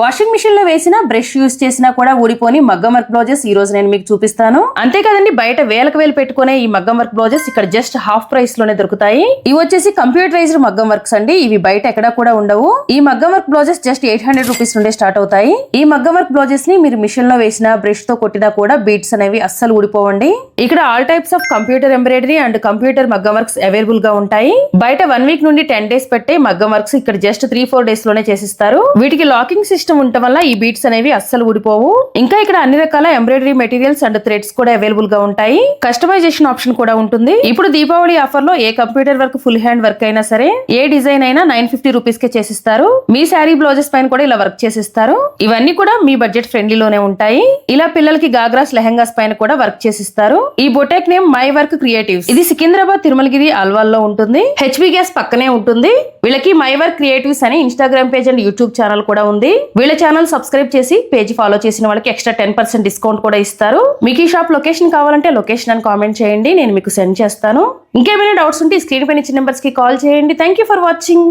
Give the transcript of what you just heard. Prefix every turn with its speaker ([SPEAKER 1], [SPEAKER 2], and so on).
[SPEAKER 1] Washing మిషన్లో వేసిన brush use చేసినా కూడా ఊడిపోని మగ్గం వర్క్ బ్లౌజెస్ ఈ రోజు నేను మీకు చూపిస్తాను. అంతే కదండి బయట వేలకు వేలు పెట్టుకునే ఈ మగ్గం వర్క్ బ్లౌజెస్ ఇక్కడ జస్ట్ హాఫ్ ప్రైస్లోనే దొరుకుతాయి. ఇవి వచ్చేసి కంప్యూటరైజ్డ్ మగ్గం వర్క్స్ అండి. ఇవి బయట ఎక్కడా కూడా ఉండవు. ఈ మగ్గం work blouses just eight hundred rupees నుండే స్టార్ట్ అవుతాయి. ఈ మగ్గం వర్క్ బ్లౌజెస్ని మీరు మిషన్లో వేసిన బ్రష్తో కొట్టినా కూడా బీట్స్ అనేవి అస్సలు ఊడిపోవండి. ఇక్కడ all types of computer embroidery and computer మగ్గం వర్క్స్ అవైలబుల్గా ఉంటాయి. బయట వన్ వీక్ నుండి టెన్ డేస్ పెట్టే మగ్గం వర్క్స్ ఇక్కడ జస్ట్ త్రీ ఫోర్ డేస్లోనే చేసిస్తారు. వీటికి లాకింగ్ సిస్టమ్ ఉండటం వల్ల ఈ బీట్స్ అనేవి అస్సలు ఊడిపోవు. ఇంకా ఇక్కడ అన్ని రకాల ఎంబ్రాయిడరీ మెటీరియల్స్ అండ్ థ్రెడ్స్ కూడా అవైలబుల్గా ఉంటాయి. కస్టమైజేషన్ ఆప్షన్ కూడా ఉంటుంది. ఇప్పుడు దీపావళి ఆఫర్లో ఏ computer work full hand work అయినా సరే ఏ డిజైన్ అయినా నైన్ ఫిఫ్టీ రూపీస్ కే చేసిస్తారు. మీ శారీ బ్లౌజెస్ పైన కూడా ఇలా వర్క్ చేసిస్తారు. ఇవన్నీ కూడా మీ బడ్జెట్ ఫ్రెండ్లీలోనే ఉంటాయి. ఇలా పిల్లలకి గాగ్రాస్ లెహంగాస్ పైన కూడా వర్క్ చేసిస్తారు. ఈ boutique name my work creatives ఇది సికింద్రాబాద్ తిరుమలగిరి అల్వాల్లో ఉంటుంది. హెచ్పి గ్యాస్ పక్కనే ఉంటుంది. వీళ్ళకి మై వర్క్ క్రియేటివ్స్ అని Instagram page and YouTube channel కూడా ఉంది. వీళ్ళ ఛానల్ సబ్స్క్రైబ్ చేసి పేజ్ ఫాలో చేసిన వాళ్ళకి ఎక్స్ట్రా టెన్ పర్సెంట్ డిస్కౌంట్ కూడా ఇస్తారు. మీకు ఈ షాప్ లొకేషన్ కావాలంటే లొకేషన్ అని కామెంట్ చేయండి. నేను మీకు సెండ్ చేస్తాను. ఇంకేమైనా డౌట్స్ ఉంటే స్క్రీన్ పైన ఇచ్చిన నెంబర్స్కి కాల్ చేయండి. Thank you for watching.